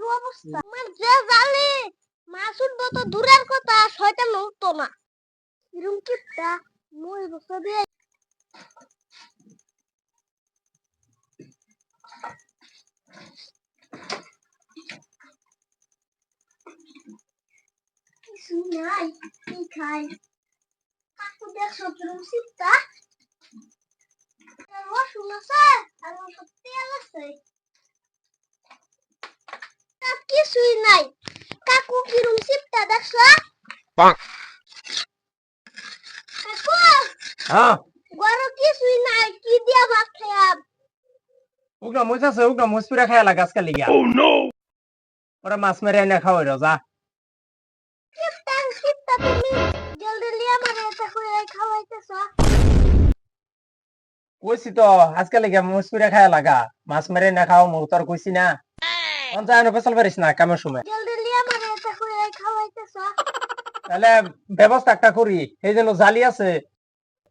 গঙ্গির অবস্থা। আমার যে জালি মাছ উঠবো তো দূরের কথা শয়তান উঠতো না। এরকম কিপটা মই বসে দিয়ে কিছু নাই কি খাই? কাকু দেখছ কিরম শীতটা রসুন আছে আর তেল আছে তা কিছুই নাই কাকু কিরম শীতটা দেখছ পাক। কাকু হ্যাঁ গরো কিছুই নাই কি দিয়া ভাত খাইয়াম উগনা মুছ আছে উগনা পুরা খায় লাগা আজকাল লিগা ওরা মাছ মেরে এনে খাওয়াই রোজা শীতটা শীতটা তুমি জলদি লিয়া মানে এটা করে খাওয়াইতেছ কইছি তো আজকাল লিগা পুরা খায় লাগা মাছ মেরে এনে খাও মু তোর কইছি না পারিস না কামের সময়? তাহলে ব্যবস্থা একটা করি এই জন্য জালি আছে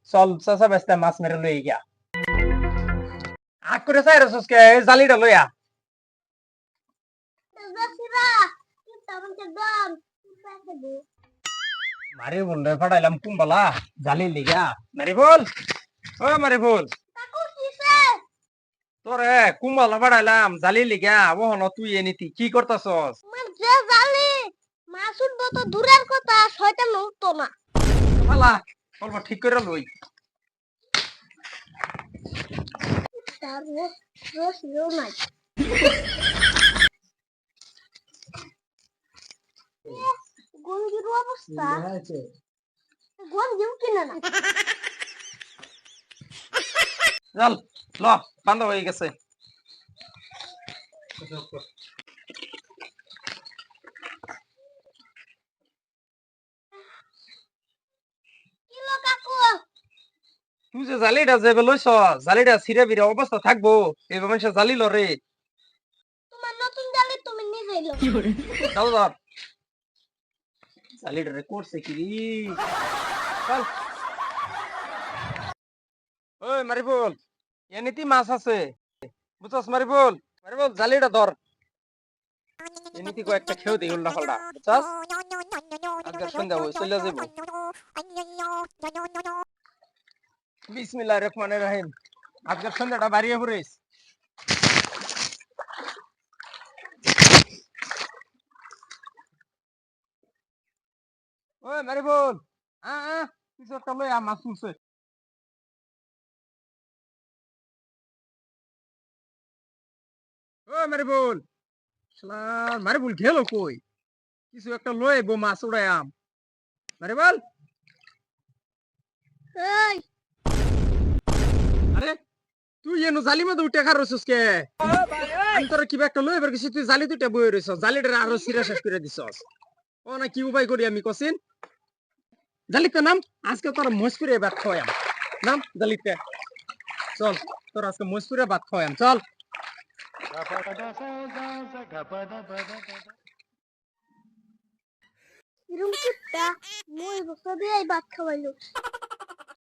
চল চাচা বেস্তা মাছ মেরে লই গিয়া আগ করে চাই এই জালিটা লইয়া মারি বল ফাটাইলাম কুম্বালা জালি লিগা। মারি বল ও মারি বল তোরে কুম্বালা ফাটাইলাম জালি লিগা ওহন তুই এনিতি কি করতাছস যে জালি মাছ উঠবো তো দূরের কথা শয়তান উঠতো না। ফালা অল্প ঠিক করে লই তার রস নাই। অবস্থা গঙ্গিও কিনে না? চল ল বান্ধ হয়ে গেছে। তুই যে জালিটা যে লইছ জালিটা ছিঁড়ে বিরে অবস্থা থাকব এই মানুষের জালি রে। তোমার নতুন জালি তুমি নিজেই লো চল ধর। জালিটা রে করছে কি? রে চল। ওই মারিফুল এনিতি মাছ আছে। বুঝছস মারিফুল মারিফুল জালিটা ধর। এনিতি কয়েকটা খেয়েও দিই উল্টা পাল্টা, বুঝছস? আজকে সন্ধ্যা হয়ে চলে যাব বিসমিল্লাহ রহমান রহিম। আজকের সন্ধ্যাটা বাড়িয়ে পড়িস ওই মারি বল আ আ, কিছু লই মাছ তুলছে। মারি বল। শালার মারি বল গেল কই? কিছু একটা লই বো মাছ উড়াই আম। মারি বল। এই! আরে তুই এনো জালি মধ্যে উঠে খার রইছস কে? আমি তোর কিবা একটা লই এবার কিছু তুই জালি দুইটা বই রইছস। জালিটা আরও সিরা শেষ করে দিছস। ও না কি উপায় করি আমি কসিন? জালিতে নাম? আজকে তোর মজপুরে ভাত খাওয়াম নাম? জালিতে চল তোর আজকে মজপুরে ভাত খাওয়াম চল। এরকম কুত্তা মই বসা দিয়ে ভাত খাওয়াইলো